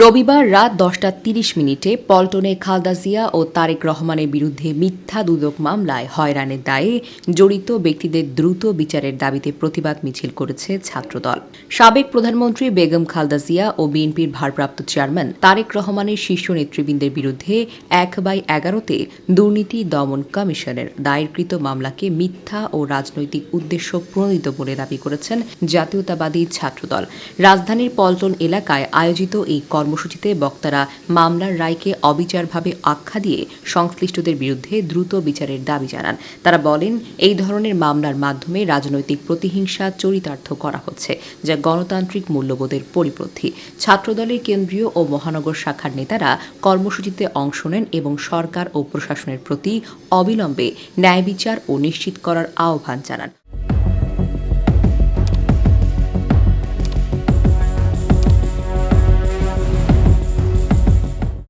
রবিবার রাত দশটা তিরিশ মিনিটে পল্টনে খালদা জিয়া ও তারেক রহমানের বিরুদ্ধে মিথ্যা দুদক মামলায় হয়রানের দায়ে জড়িত ব্যক্তিদের দ্রুত বিচারের দাবিতে প্রতিবাদ মিছিল করেছে ছাত্রদল। সাবেক প্রধানমন্ত্রী বেগম খালদা জিয়া ও বিএনপির ভারপ্রাপ্ত চেয়ারম্যান তারেক রহমানের শীর্ষ নেতৃবৃন্দের বিরুদ্ধে এক বাই এগারোতে দুর্নীতি দমন কমিশনের দায়েরকৃত মামলাকে মিথ্যা ও রাজনৈতিক উদ্দেশ্য প্রণোদিত বলে দাবি করেছেন জাতীয়তাবাদী ছাত্রদল। রাজধানীর পল্টন এলাকায় আয়োজিত এই কর্মসূচিতে বক্তারা মামলার রায়কে অবিচারভাবে আখ্যা দিয়ে সংশ্লিষ্টদের বিরুদ্ধে দ্রুত বিচারের দাবি জানান। তারা বলেন, এই ধরনের মামলার মাধ্যমে রাজনৈতিক প্রতিহিংসা চরিতার্থ করা হচ্ছে, যা গণতান্ত্রিক মূল্যবোধের পরিপন্থী। ছাত্রদলের কেন্দ্রীয় ও মহানগর শাখার নেতারা কর্মসূচিতে অংশ নেন এবং সরকার ও প্রশাসনের প্রতি অবিলম্বে ন্যায় বিচার ও নিশ্চিত করার আহ্বান জানান।